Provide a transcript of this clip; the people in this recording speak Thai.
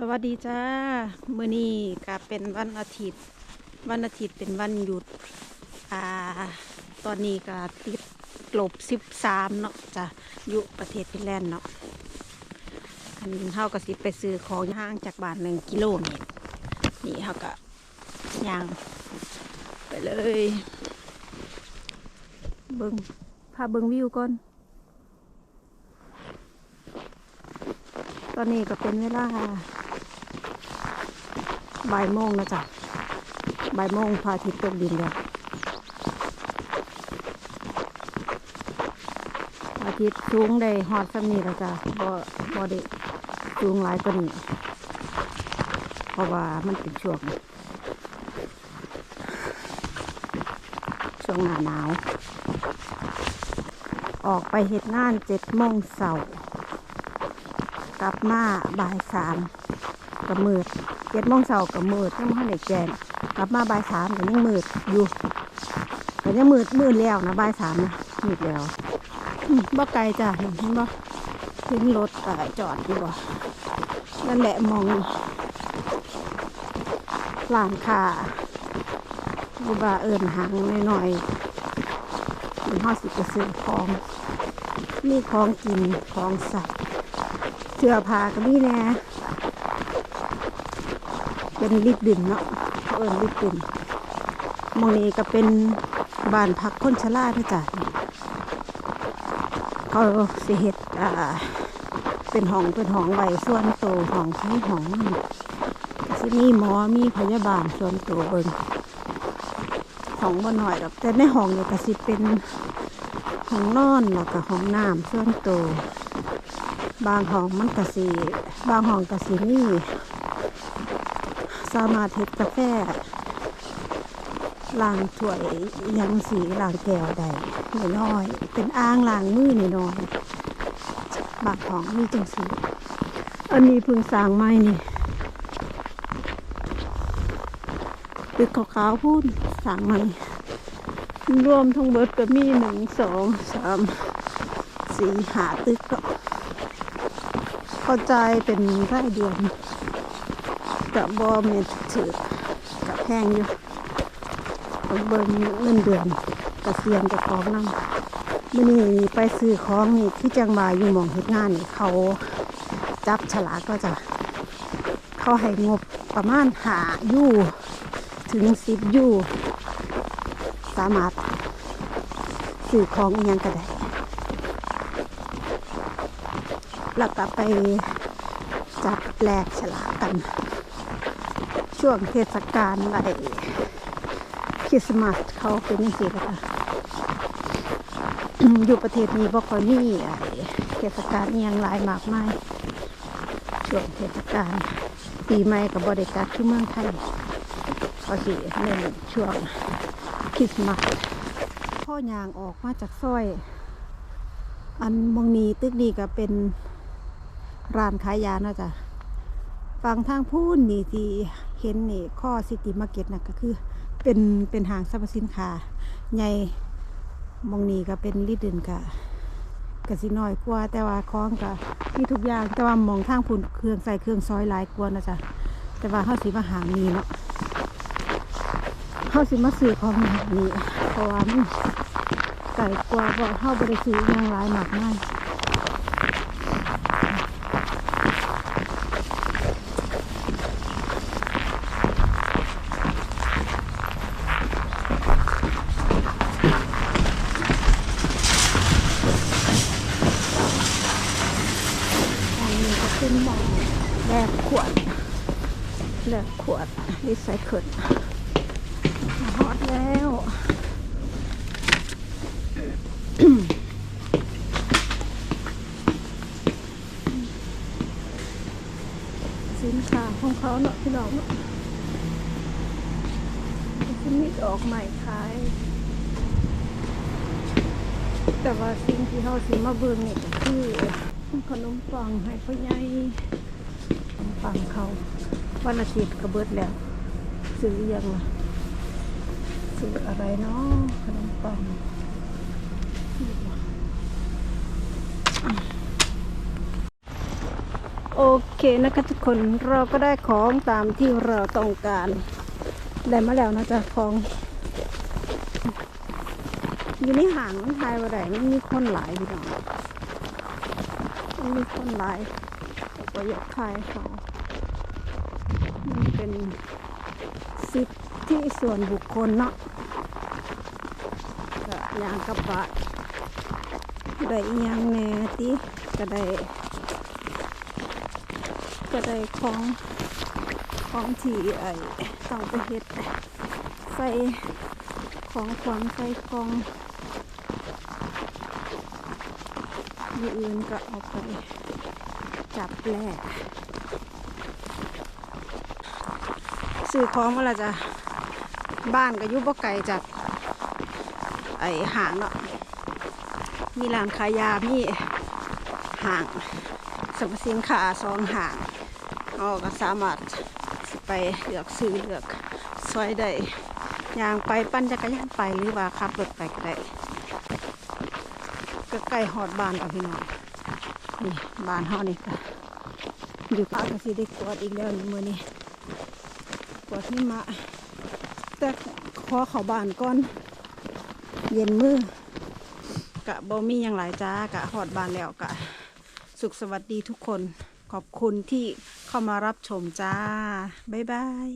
สวัสดีจ้ามื้อนี้ก็เป็นวันอาทิตย์ วันอาทิตย์เป็นวันหยุด อ่า ตอนนี้ก็ติดลบสิบสามเนาะจ้ะอยู่ประเทศฟินแลนด์เนาะ อันนี้เฮาก็สิไปซื้อของห่างจากบ้านหนึ่งกิโลเมตร นี่เฮาก็ย่าง ไปเลย เบิงพาเบิ้งวิวก่อน ตอนนี้ก็เป็นเวลา บ่ายโมงนะจ๊ะบ่ายโมงพระอาทิตย์ตกดินแล้วพระอาทิตย์สูงได้ฮอดซ้ำนี้แล้วจ้ะบ่บ่ได้สูงหลายกว่านี้เพราะว่ามันเป็นช่วงช่วงหน้าหนาว ออกไปเห็ดงานเจ็ดโมงเสาร์กลับมาบ่ายสามกับมืด เจ็ดโมงเสาร์กับมืดยังไม่ได้แจงกลับมาบ่ายสามก็ยังมืดอยู่ก็ยังมืดมืดแล้วนะบ่ายสามนะมืดแล้วอืมบ่ไกลจ้ะเห็นบ่เห็นรถก็จอดอยู่บ่นั่นแหละมองร้านค้าบูบาเอิญหางหน่อยๆเป็นห้อสิไปซื้อของมีของกินของสัตว์เสื้อผ้าก็มีแน่ เป็นลิบดินเนาะเอิญลิบดินมองนี้ก็เป็นบ้านพักคนชราด้วยจ้ะเขาสิเฮ็ดอ่า เป็นห้องเป็นห้องไว้ส่วนโตห้องที่ห้องนั่นก็สิมีหมอมีพยาบาลส่วนตัวเบิ่งห้องบ่หน่อยดอกแต่ในห้องเนี่ยก็สิเป็นห้องนอนแล้วก็ห้องน้ำส่วนตัวบางห้องมันกะสีบางห้องกะสีนี่ สามารถเฮ็ดกาแฟล้างถ้วยยังสีล้างแก้วได้น้อยๆเป็นอ่างล้างมือน้อยๆบางห้องมีจังสีอันนี้พึ่งสร้างไม้นี่ตึกขาวๆพูดสร้างใหม่รวมทั้งเบิดก็มีหนึ่งสองสามสี่หาตึกก็เข้าใจเป็นรายเดือน กับบอเมตรถือกับแพงอยู่ต้องเบิ่งเงินเดือนกระเซียนกับของนั่งมื่อนี้ไปซื้อของนี่ที่จังหวาอยู่หมองเฮ็ดงานนี่เขาจับฉลากก็จะ เขาให้งบประมาณหาอยู่ถึงสิบอยู่สามารถซื้อของอยังก็ได้แล้วก็ไปจับแลกฉลากกัน ช่วงเทศกาลอะไรคริสต์มาสเขาเป็นยังไงคะอยู่ประเทศนี้บ่ค่อยมีไอ้เทศกาลอิหยังหลายมากมายช่วงเทศกาลปีใหม่กับบริการที่เมืองไทยก็สิเน้นช่วงคริสต์มาสพ่อยางออกมาจากซอย อันมองนีตึกนี้ก็เป็นร้านขายยาเนาะจ้ะฝั่งทางพูนนี่ที่ เห็นนี่ข้อซิตี้มาร์เก็ตนะก็คือเป็นเป็นห้างสรรพสินค้าใหญ่มองนีก็เป็นลิดเดนกะกสิน้อยกว่าแต่ว่าของก็มีทุกอย่างแต่ว่ามองทางพูนเครื่องใส่เครื่องซอยหลายกว่านะจ๊ะแต่ว่าเขาสิมาหางนี้เนาะเขาสิมาซื้อของแบบนี้เพราะว่ามันไก่กว่าเพราะเขาบริซื้อหยังหลายหมากมาย แลกขวดรีไซเคิลฮอตแล้วสินค้าของเขาเนาะพี่น้องเนาะจะมีออกใหม่ขาย แต่ว่าสิ่งที่เขาสิมาเบิ่งนี่ก็คือขนมปังให้พ่อใหญ่ขนมปังเขา วันอาทิตย์ก็เบิดแล้ว ซื้ออยังซื้ออะไรเนาะขนมปังโอเคนะคะทุกคนเราก็ได้ของตามที่เราต้องการได้มาแล้วนะจ๊ะของอยู่ในห่างมันทายว่าไดมันมีคนหลายพี่น้องมันมีคนหลายก็อยากทายเขา มันเป็นสิทธิส่วนบุคคลเนาะก็อย่างกับบาทได้ยังแหน่ติก็ได้ก็ได้ของของที่ไอ้ต้องไปเฮ็ดใส่ของขวัญใส่กองอยู่อื่นก็เอาไปจับแลก ซื้อของมาและจ้ะบ้านก็ยุบไก่จากไอห่างเนาะมีร้านขายยา มีห่างสรรพสินค้าสองห่างเราก็สามารถไปเลือกซื้อเลือกซอยได้ยางไปปั่นจักรยานไปหรือว่าขับรถไปก็ได้ก็ใกล้หอดบ้านกับพี่น้องนี่บ้านเฮานี่ก็อยู่ปากก็สิได้กวดอีกแล้วนี่มื้อนี้ กวาที่มะ แต่ขอเขาบานก่อน เย็นมือกะบอมี่ยังหลายจ้ากะหอดบานแล้วกะ สุขสวัสดีทุกคน ขอบคุณที่เข้ามารับชมจ้า บ๊ายบาย